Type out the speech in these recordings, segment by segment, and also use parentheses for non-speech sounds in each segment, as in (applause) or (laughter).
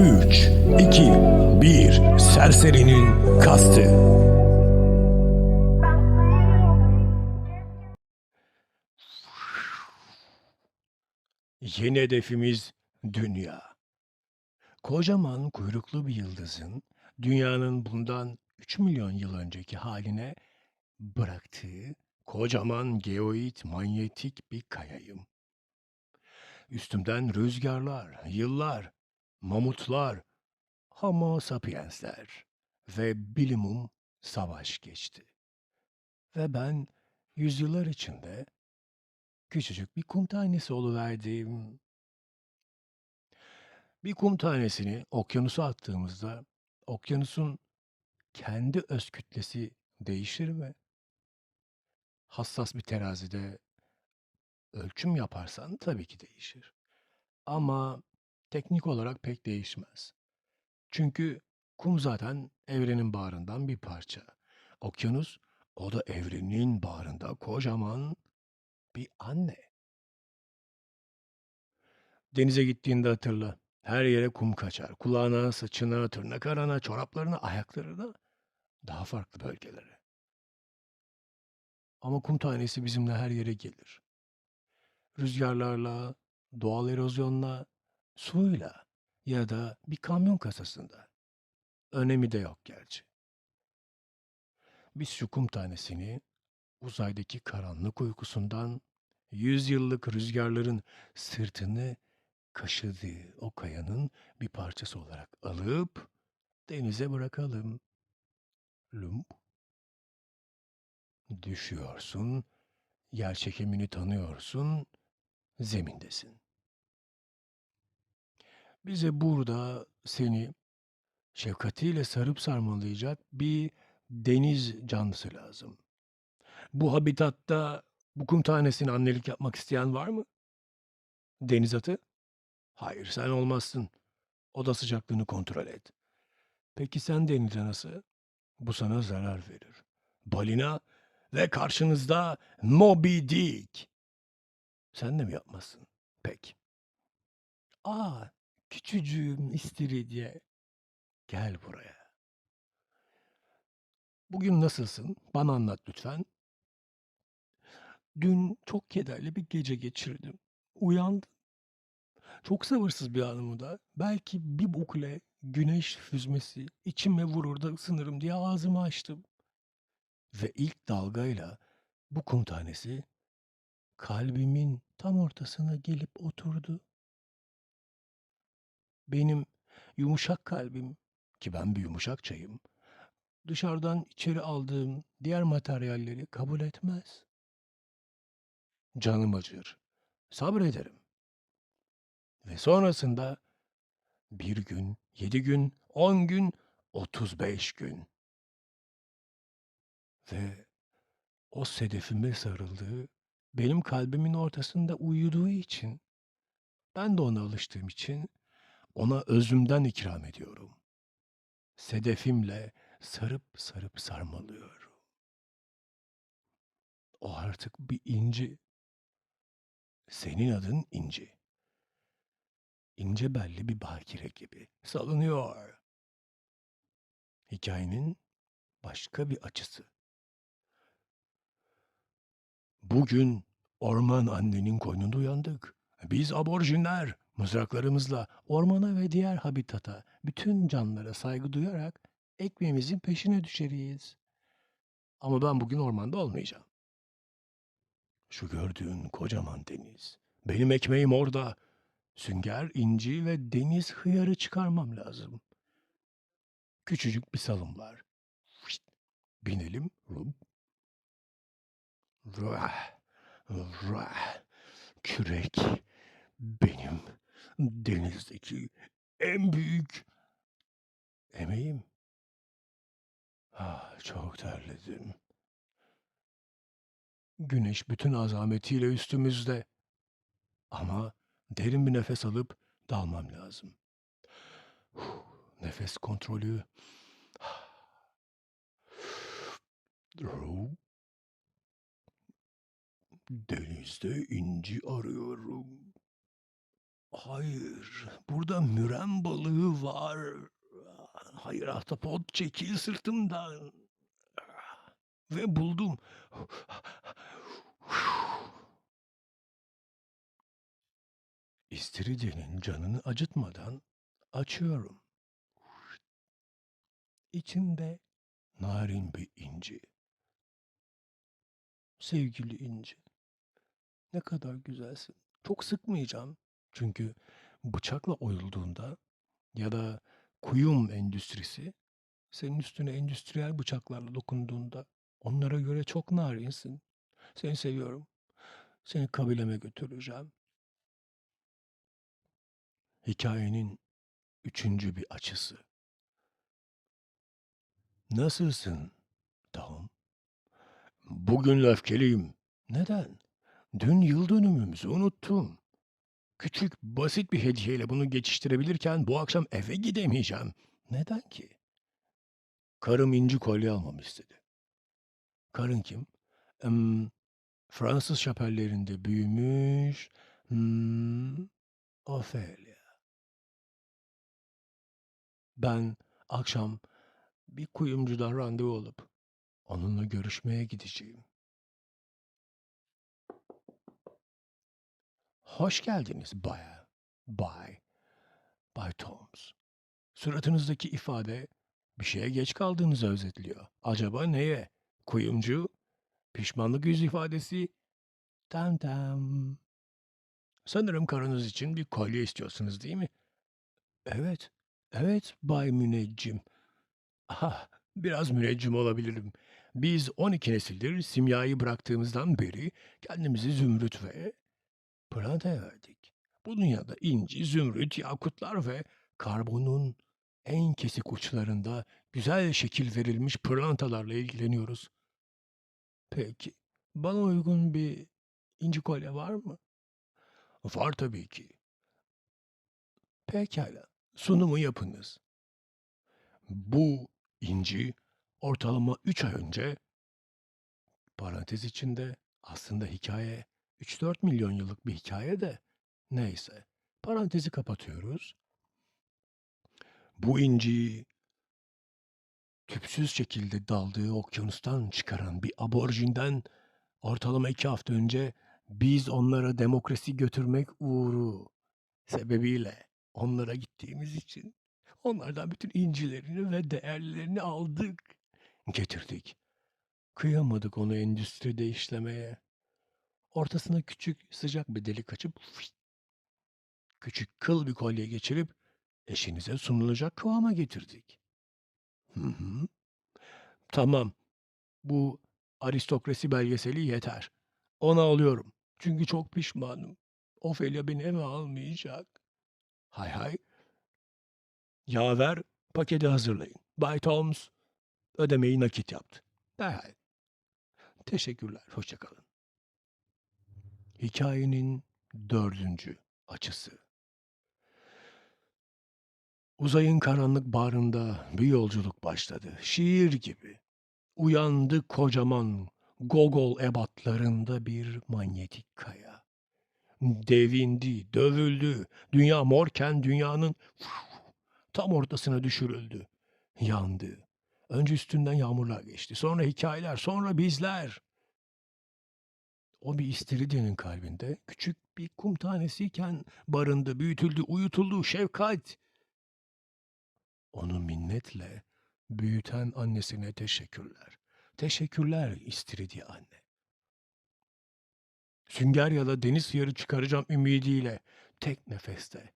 3, 2, 1. Serserinin kastı. Yeni hedefimiz dünya. Kocaman kuyruklu bir yıldızın dünyanın bundan 3 milyon yıl önceki haline bıraktığı kocaman geoid manyetik bir kayayım. Üstümden rüzgarlar, yıllar, mamutlar, homo sapiensler ve bilimum savaş geçti. Ve ben yüzyıllar içinde küçücük bir kum tanesi oluverdim. Bir kum tanesini okyanusa attığımızda okyanusun kendi öz kütlesi değişir mi? Hassas bir terazide ölçüm yaparsan tabii ki değişir. Ama teknik olarak pek değişmez. Çünkü kum zaten evrenin bağrından bir parça. Okyanus o da evrenin bağrında kocaman bir anne. Denize gittiğinde hatırla. Her yere kum kaçar. Kulağına, saçına, tırnak arana, çoraplarına, ayaklarına, daha farklı bölgelere. Ama kum tanesi bizimle her yere gelir. Rüzgarlarla, doğal erozyonla, suyla ya da bir kamyon kasasında. Önemi de yok gerçi. Biz şu kum tanesini uzaydaki karanlık uykusundan yüzyıllık rüzgarların sırtını kaşıdığı o kayanın bir parçası olarak alıp denize bırakalım. Lump. Düşüyorsun, yer çekimini tanıyorsun, zemindesin. Bize burada seni şefkatiyle sarıp sarmalayacak bir deniz canlısı lazım. Bu habitatta bu kum tanesine annelik yapmak isteyen var mı? Deniz atı? Hayır, sen olmazsın. Oda sıcaklığını kontrol et. Peki sen deniz anası? Bu sana zarar verir. Balina ve karşınızda Moby Dick. Sen de mi yapmazsın? Peki. Aa, küçücüğüm istiridye. Gel buraya. Bugün nasılsın? Bana anlat lütfen. Dün çok kederli bir gece geçirdim. Uyandım. Çok sabırsız bir anımda belki bir bukle güneş süzmesi içime vurur da ısınırım diye ağzımı açtım. Ve ilk dalgayla bu kum tanesi kalbimin tam ortasına gelip oturdu. Benim yumuşak kalbim ki ben bir yumuşak çayım dışarıdan içeri aldığım diğer materyalleri kabul etmez. Canım acır. Sabrederim. Ve sonrasında bir gün, yedi gün, on gün, otuz beş gün. Ve o sedefime sarıldığı, benim kalbimin ortasında uyuduğu için, ben de ona alıştığım için ona özümden ikram ediyorum. Sedefimle sarıp sarıp sarmalıyorum. O artık bir inci. Senin adın İnci. İnce belli bir bakire gibi salınıyor. Hikayenin başka bir açısı. Bugün orman annenin koynunda uyandık. Biz aborjinler mızraklarımızla ormana ve diğer habitata, bütün canlılara saygı duyarak ekmeğimizin peşine düşeriz. Ama ben bugün ormanda olmayacağım. Şu gördüğün kocaman deniz. Benim ekmeğim orada. Sünger, inci ve deniz hıyarı çıkarmam lazım. Küçücük bir salım var. Fışt, Binelim. Rup. Rah, rah. Kürek benim denizdeki en büyük emeğim. Ah, çok terledim. Güneş bütün azametiyle üstümüzde. Ama derin bir nefes alıp dalmam lazım. Huh, Nefes kontrolü. Denizde inci arıyorum. Hayır, burada müren balığı var. Hayır ahtapot çekil sırtımdan. Ve buldum. İstiridyenin canını acıtmadan açıyorum. İçinde narin bir inci. Sevgili inci, ne kadar güzelsin. Çok sıkmayacağım. Çünkü bıçakla oyulduğunda ya da kuyum endüstrisi senin üstüne endüstriyel bıçaklarla dokunduğunda onlara göre çok narinsin. Seni seviyorum. Seni kabileme götüreceğim. Hikayenin üçüncü bir açısı. Nasılsın Tom? Bugün öfkeliyim. Neden? Dün yıl dönümümüzü unuttum. Küçük, basit bir hediyeyle bunu geçiştirebilirken bu akşam eve gidemeyeceğim. Neden ki? Karım inci kolye almamı istedi. Karın kim? Em, Fransız şapellerinde büyümüş. Hmm, Ophelia. Ben akşam bir kuyumcudan randevu alıp onunla görüşmeye gideceğim. Hoş geldiniz baya. Bay. Bay Toms. Suratınızdaki ifade bir şeye geç kaldığınızı özetliyor. Acaba neye? Kuyumcu? Pişmanlık yüz ifadesi? Tam tam. Sanırım karınız için bir kolye istiyorsunuz değil mi? Evet. Evet Bay Müneccim. Aha, biraz müneccim olabilirim. Biz 12 nesildir simyayı bıraktığımızdan beri kendimizi zümrüt ve pırlantaya verdik. Bu dünyada inci, zümrüt, yakutlar ve karbonun en kesik uçlarında güzel şekil verilmiş pırlantalarla ilgileniyoruz. Peki, bana uygun bir inci kolye var mı? Var tabii ki. Pekala, sunumu yapınız. Bu inci ortalama 3 ay önce parantez içinde aslında hikaye 3-4 milyon yıllık bir hikaye de neyse. Parantezi kapatıyoruz. Bu inciyi tüpsüz şekilde daldığı okyanustan çıkaran bir aborjinden ortalama iki hafta önce biz onlara demokrasi götürmek uğru sebebiyle onlara gittiğimiz için onlardan bütün incilerini ve değerlerini aldık, getirdik. Kıyamadık onu endüstride işlemeye. Ortasına küçük sıcak bir delik açıp küçük kıl bir kolye geçirip eşinize sunulacak kıvama getirdik. Hı hı. Tamam. Bu aristokrasi belgeseli yeter. Onu alıyorum. Çünkü çok pişmanım. Ophelia beni eve almayacak. Hay hay. Yaver paketi hazırlayın. Bay Toms ödemeyi nakit yaptı. Derhal. Teşekkürler. Hoşçakalın. Hikayenin dördüncü açısı. Uzayın karanlık bağrında bir yolculuk başladı. Şiir gibi. Uyandı kocaman Gogol ebatlarında bir manyetik kaya. Devindi, dövüldü. Dünya morken dünyanın (laughs) tam ortasına düşürüldü. Yandı. Önce üstünden yağmurlar geçti. Sonra hikayeler, sonra bizler. O bir istiridyenin kalbinde küçük bir kum tanesiyken barındı, büyütüldü, uyutuldu, şefkat. Onu minnetle büyüten annesine teşekkürler. Teşekkürler istiridye anne. Sünger ya da deniz yarı çıkaracağım ümidiyle tek nefeste.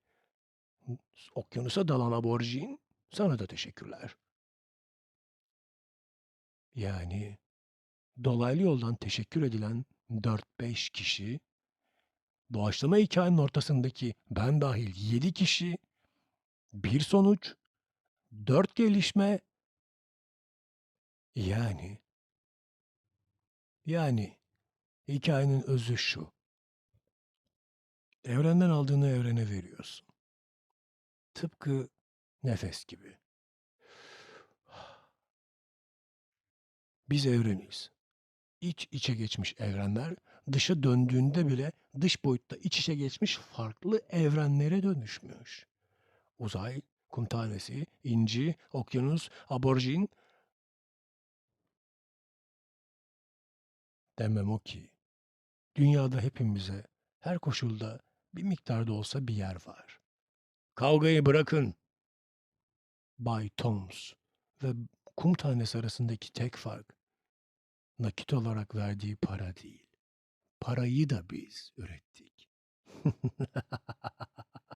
Okyanusa dalan aborjin sana da teşekkürler. Yani dolaylı yoldan teşekkür edilen 4-5 kişi, doğaçlama hikayenin ortasındaki ben dahil 7 kişi, bir sonuç, 4 gelişme, yani, yani hikayenin özü şu. Evrenden aldığını evrene veriyorsun. Tıpkı nefes gibi. Biz evreniz. İç içe geçmiş evrenler dışa döndüğünde bile dış boyutta iç içe geçmiş farklı evrenlere dönüşmüş. Uzay, kum tanesi, inci, okyanus, aborjin. Demem o ki, dünyada hepimize, her koşulda bir miktarda olsa bir yer var. Kavgayı bırakın. Bay Toms ve kum tanesi arasındaki tek fark, nakit olarak verdiği para değil. Parayı da biz ürettik. (laughs)